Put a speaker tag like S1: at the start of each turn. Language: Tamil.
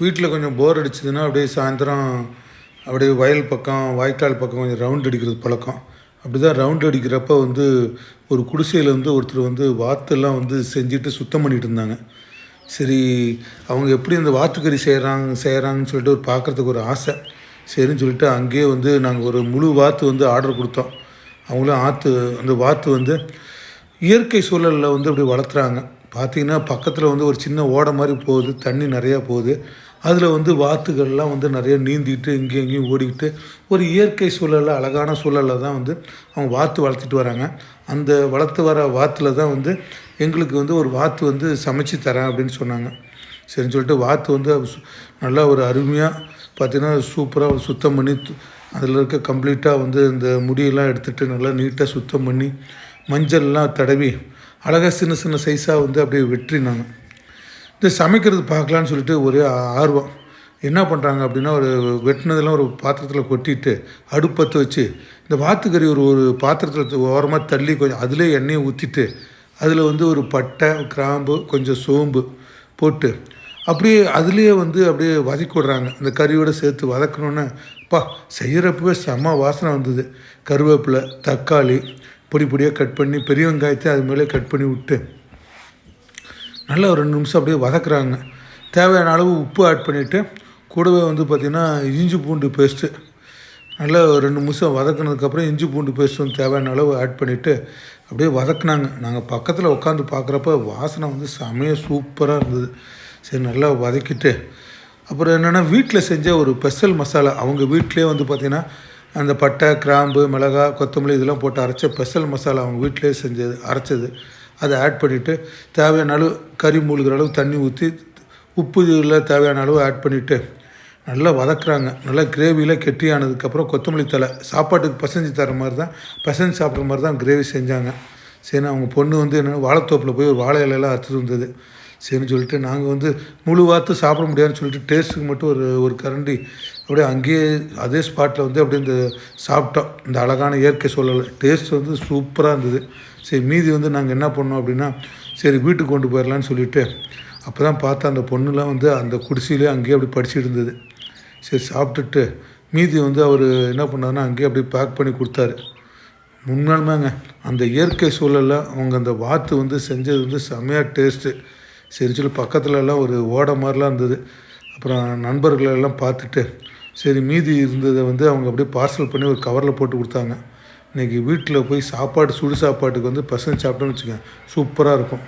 S1: வீட்டில் கொஞ்சம் போர் அடிச்சதுன்னா அப்படியே சாயந்தரம் அப்படியே வயல் பக்கம் வாய்க்கால் பக்கம் கொஞ்சம் ரவுண்ட் அடிக்கிறது பழக்கம். அப்படி தான் ரவுண்ட் அடிக்கிறப்ப வந்து ஒரு குடிசையில் வந்து ஒருத்தர் வந்து வாத்தெல்லாம் வந்து செஞ்சுட்டு சுத்தம் பண்ணிகிட்டு இருந்தாங்க. சரி அவங்க எப்படி அந்த வாத்துக்கறி செய்கிறாங்க செய்கிறாங்கன்னு சொல்லிட்டு ஒரு பார்க்குறதுக்கு ஒரு ஆசை. சரின்னு சொல்லிட்டு அங்கேயே வந்து நாங்கள் ஒரு முழு வாத்து வந்து ஆர்டர் கொடுத்தோம். அவங்களும் ஆற்று அந்த வாத்து வந்து இயற்கை சூழலில் வந்து அப்படி வளர்த்துறாங்க. பார்த்தீங்கன்னா பக்கத்தில் வந்து ஒரு சின்ன ஓடை மாதிரி போகுது தண்ணி நிறையா போகுது. அதில் வந்து வாத்துகள்லாம் வந்து நிறைய நீந்திட்டு இங்கேயும் இங்கேயும் ஓடிக்கிட்டு ஒரு இயற்கை சூழலில் அழகான சூழலில் தான் வந்து அவங்க வாத்து வளர்த்துட்டு வராங்க. அந்த வளர்த்து வர வாத்தில் தான் வந்து எங்களுக்கு வந்து ஒரு வாத்து வந்து சமைச்சு தரேன் அப்படின்னு சொன்னாங்க. சரின்னு சொல்லிட்டு வாத்து வந்து நல்லா ஒரு அருமையாக பார்த்திங்கன்னா சூப்பராக சுத்தம் பண்ணி அதில் இருக்க கம்ப்ளீட்டாக வந்து இந்த முடியெல்லாம் எடுத்துகிட்டு நல்லா நீட்டாக சுத்தம் பண்ணி மஞ்சள்லாம் தடவி அழகாக சின்ன சின்ன சைஸாக வந்து அப்படியே வெட்டினாங்க. இந்த சமைக்கிறது பார்க்கலான்னு சொல்லிட்டு ஒரே ஆர்வம். என்ன பண்ணுறாங்க அப்படின்னா ஒரு வெட்டினதெல்லாம் ஒரு பாத்திரத்தில் கொட்டிட்டு அடுப்பத்தை வச்சு இந்த வாத்துக்கறி ஒரு ஒரு பாத்திரத்தில் ஓரமாக தள்ளி கொஞ்சம் அதிலே எண்ணெயை ஊற்றிட்டு அதில் வந்து ஒரு பட்டை கிராம்பு கொஞ்சம் சோம்பு போட்டு அப்படியே அதுலேயே வந்து அப்படியே வதக்கி விடுறாங்க. இந்த கறியோட சேர்த்து வதக்கணுன்னு பா செய்கிறப்பவே செம்ம வாசனை வந்தது. கருவேப்பிலை தக்காளி பொடி பொடியாக கட் பண்ணி பெரிய வெங்காயத்தை அது மேலே கட் பண்ணி விட்டு நல்லா ஒரு ரெண்டு நிமிஷம் அப்படியே வதக்குறாங்க. தேவையான அளவு உப்பு ஆட் பண்ணிவிட்டு கூடவே வந்து பார்த்திங்கன்னா இஞ்சி பூண்டு பேஸ்ட்டு நல்லா ஒரு ரெண்டு நிமிஷம் வதக்குனதுக்கப்புறம் இஞ்சி பூண்டு பேஸ்ட் வந்து தேவையான அளவு ஆட் பண்ணிவிட்டு அப்படியே வதக்குனாங்க. நாங்கள் பக்கத்தில் உட்காந்து பார்க்குறப்ப வாசனை வந்து செமைய சூப்பராக இருந்தது. சரி நல்லா வதக்கிட்டு. அப்புறம் என்னென்னா வீட்டில் செஞ்ச ஒரு ஸ்பெஷல் மசாலா அவங்க வீட்டிலே வந்து பார்த்திங்கன்னா அந்த பட்டை கிராம்பு மிளகாய் கொத்தமல்லி இதெல்லாம் போட்டு அரைச்ச ஸ்பெஷல் மசாலா அவங்க வீட்டிலே செஞ்சது அரைச்சது. அதை ஆட் பண்ணிவிட்டு தேவையான அளவு கறி மூழ்கிற அளவு தண்ணி ஊற்றி உப்பு இதில் தேவையான அளவு ஆட் பண்ணிவிட்டு நல்லா வதக்குறாங்க. நல்லா கிரேவியில் கெட்டியானதுக்கப்புறம் கொத்தமல்லி தலை சாப்பாட்டுக்கு பசஞ்சு தர மாதிரி தான் பசஞ்சு சாப்பிட்ற மாதிரி தான் கிரேவி செஞ்சாங்க. சரி அவங்க பொண்ணு வந்து என்னென்னா வாழைத்தோப்பில் போய் ஒரு வாழை இலையெல்லாம் அறுத்துட்டு வந்தது. சரின்னு சொல்லிட்டு நாங்கள் வந்து முழு வாத்து சாப்பிட முடியாதுன்னு சொல்லிட்டு டேஸ்ட்டுக்கு மட்டும் ஒரு ஒரு கரண்டி அப்படியே அங்கேயே அதே ஸ்பாட்டில் வந்து அப்படியே இந்த சாப்பிட்டோம். இந்த அழகான இயற்கை சூழல் டேஸ்ட் வந்து சூப்பராக இருந்தது. சரி மீதி வந்து நாங்கள் என்ன பண்ணோம் அப்படின்னா சரி வீட்டுக்கு கொண்டு போயிடலான்னு சொல்லிவிட்டு அப்போ தான் பார்த்தா அந்த பொண்ணுலாம் வந்து அந்த குடிசையிலே அங்கேயே அப்படி படிச்சுட்டு இருந்தது. சரி சாப்பிட்டுட்டு மீதி வந்து அவர் என்ன பண்ணாருன்னா அங்கேயே அப்படியே பேக் பண்ணி கொடுத்தாரு. உண்மையாலுமேங்க அந்த இயற்கை சூழலில் அவங்க அந்த வாத்து வந்து செஞ்சது வந்து செம்மையாக டேஸ்ட்டு சரி சொல்லி பக்கத்துலலாம் ஒரு ஓடை மாதிரிலாம் இருந்தது. அப்புறம் நண்பர்களெல்லாம் பார்த்துட்டு சரி மீதி இருந்ததை வந்து அவங்க அப்படியே பார்சல் பண்ணி ஒரு கவரில் போட்டு கொடுத்தாங்க. இன்றைக்கி வீட்டில் போய் சாப்பாடு சுடு சாப்பாட்டுக்கு வந்து பசங்க சாப்பிட்டோன்னு வச்சுக்கோங்க சூப்பராக இருக்கும்.